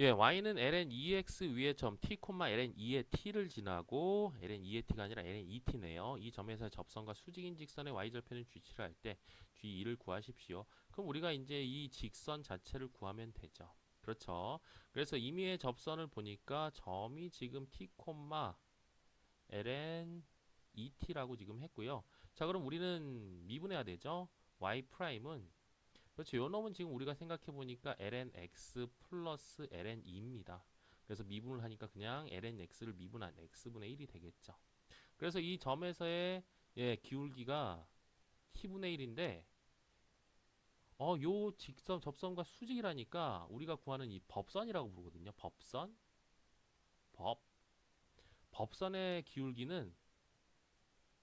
예, y는 ln 2x 위의 점 t, ln 2의 t를 지나고 ln 2의 t가 아니라 ln 2t네요. 이 점에서 접선과 수직인 직선의 y절편을 g7을 할 때 g2를 구하십시오. 그럼 우리가 이제 이 직선 자체를 구하면 되죠. 그렇죠. 그래서 임의의 접선을 보니까 점이 지금 t, ln 2t라고 지금 했고요. 자, 그럼 우리는 미분해야 되죠. y 프라임은 그렇죠. 요 놈은 지금 우리가 생각해 보니까 lnx 플러스 ln2입니다. 그래서 미분을 하니까 그냥 lnx를 미분한 x분의 1이 되겠죠. 그래서 이 점에서의 예, 기울기가 t분의 1인데 어, 요 직선 접선과 수직이라니까 우리가 구하는 이 법선이라고 부르거든요. 법선. 법. 법선의 기울기는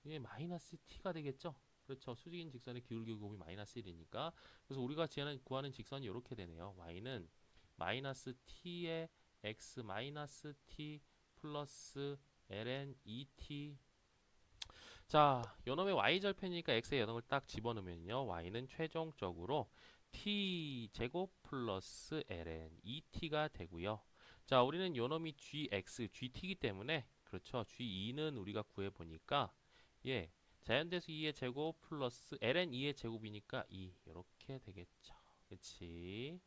예, 마이너스 t가 되겠죠. 그렇죠. 수직인 직선의 기울기 곱이 마이너스 1이니까 그래서 우리가 구하는 직선이 이렇게 되네요. y는 마이너스 t의 x 마이너스 t 플러스 ln 2t 자, 요놈의 y절편이니까 x의 연놈을 딱 집어넣으면요. y는 최종적으로 t 제곱 플러스 ln 2t가 되고요. 자, 우리는 요놈이 gx, gt이기 때문에 그렇죠. g2는 우리가 구해 보니까 예, 자연대수 2의 제곱 플러스 ln 2의 제곱이니까 2 이렇게 되겠죠. 그치?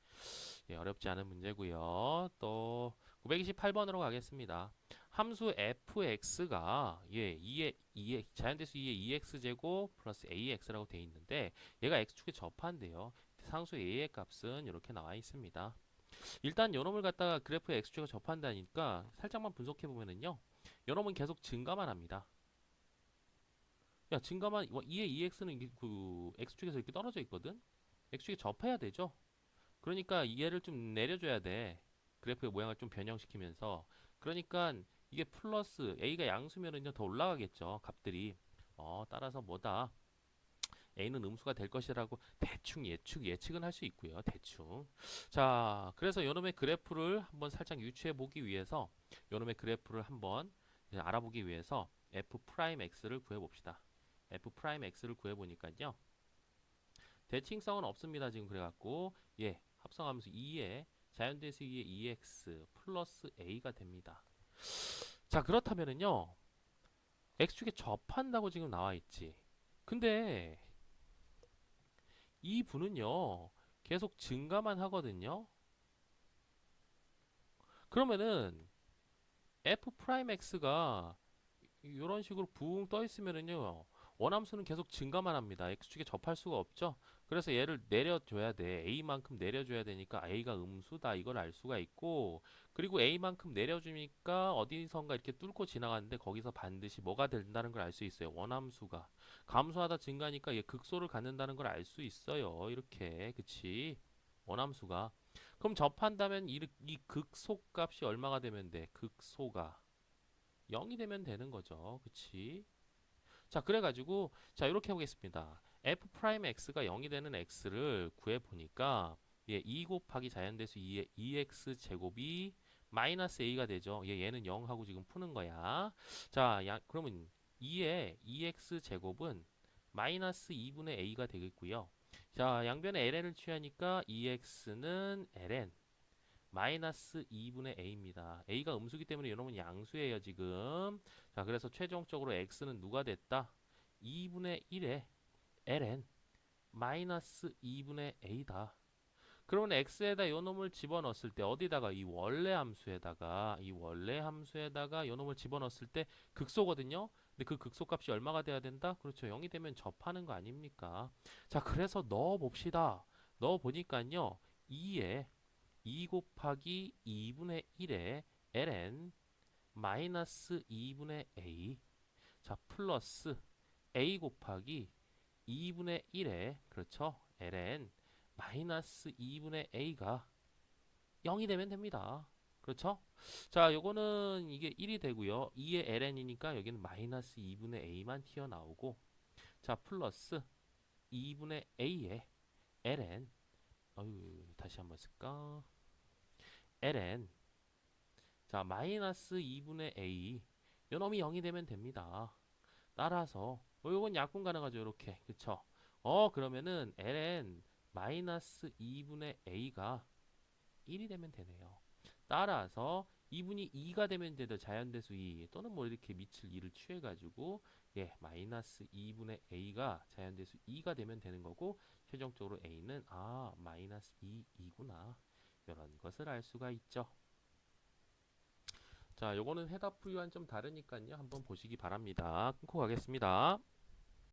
예, 어렵지 않은 문제고요. 또 928번으로 가겠습니다. 함수 fx가 예, 2의 2의 자연대수 2의 2x 제곱 플러스 ax라고 돼 있는데 얘가 x축에 접한대요. 상수 a의 값은 이렇게 나와 있습니다. 일단 요놈을 갖다가 그래프 x축에 접한다니까 살짝만 분석해 보면은요. 요놈은 계속 증가만 합니다. 야 증가만 2의 2x는 그 x축에서 이렇게 떨어져 있거든? X축에 접해야 되죠? 그러니까 얘를 좀 내려줘야 돼. 그래프의 모양을 좀 변형시키면서. 그러니까 이게 플러스 a가 양수면은요 더 올라가겠죠 값들이. 어 따라서 뭐다? A는 음수가 될 것이라고 대충 예측 예측은 할 수 있고요 대충. 자 그래서 요놈의 그래프를 한번 살짝 유추해 보기 위해서 요놈의 그래프를 한번 알아보기 위해서 f 프라임 x를 구해 봅시다 f 프라임 x를 구해 보니까요. 대칭성은 없습니다. 지금 그래갖고 예 합성하면서 2의 자연대수 2의 2x 플러스 a가 됩니다. 자 그렇다면은요 x축에 접한다고 지금 나와 있지. 근데 이 분은요 계속 증가만 하거든요. 그러면은 f 프라임 x가 이런 식으로 붕 떠 있으면은요 원함수는 계속 증가만 합니다. x축에 접할 수가 없죠. 그래서 얘를 내려줘야 돼. a만큼 내려줘야 되니까 a가 음수다. 이걸 알 수가 있고 그리고 a만큼 내려주니까 어디선가 이렇게 뚫고 지나가는데 거기서 반드시 뭐가 된다는 걸 알 수 있어요. 원함수가. 감소하다 증가니까 얘 극소를 갖는다는 걸 알 수 있어요. 이렇게. 그치? 원함수가. 그럼 접한다면 이, 이 극소 값이 얼마가 되면 돼? 극소가. 0이 되면 되는 거죠. 그치? 자, 그래가지고, 자, 이렇게 해보겠습니다. f 프라임 x가 0이 되는 x를 구해보니까, 예, 2 곱하기 자연대수 2의 2x 제곱이 마이너스 a가 되죠. 예, 얘는 0하고 지금 푸는 거야. 자, 야, 그러면 2의 2x 제곱은 마이너스 2분의 a가 되겠고요. 자, 양변에 ln을 취하니까 2x는 ln 마이너스 2분의 a입니다. a가 음수기 때문에 이놈은 양수예요 지금. 자 그래서 최종적으로 x는 누가 됐다? 2분의 1에 ln 마이너스 2분의 a다. 그러면 x에다 요 놈을 집어넣었을 때 어디다가 이 원래 함수에다가 이 원래 함수에다가 요 놈을 집어넣었을 때 극소거든요. 근데 그 극소값이 얼마가 돼야 된다? 그렇죠. 0이 되면 접하는 거 아닙니까? 자 그래서 넣어 봅시다. 넣어 보니까요. 2에 2 곱하기 2분의 1에 ln 마이너스 2분의 a 자 플러스 a 곱하기 2분의 1에 그렇죠? ln 마이너스 2분의 a가 0이 되면 됩니다. 그렇죠? 자 요거는 이게 1이 되고요. 2의 ln이니까 여기는 마이너스 2분의 a만 튀어나오고 자 플러스 2분의 a에 ln 어유 다시 한번 쓸까 ln. 자 마이너스 2분의 a. 요 놈이 0이 되면 됩니다. 따라서 어, 요건 약분 가능하죠 이렇게. 그쵸? 어 그러면은 ln 마이너스 2분의 a가 1이 되면 되네요. 따라서 2분이 2가 되면 되더 자연대수 2 또는 뭐 이렇게 밑을 2를 취해가지고 예 마이너스 2분의 a가 자연대수 2가 되면 되는 거고 최종적으로 a는 아 마이너스 2, 2구나 이런 것을 알 수가 있죠. 자, 요거는 해답 부위와는 좀 다르니까요. 한번 보시기 바랍니다. 끊고 가겠습니다.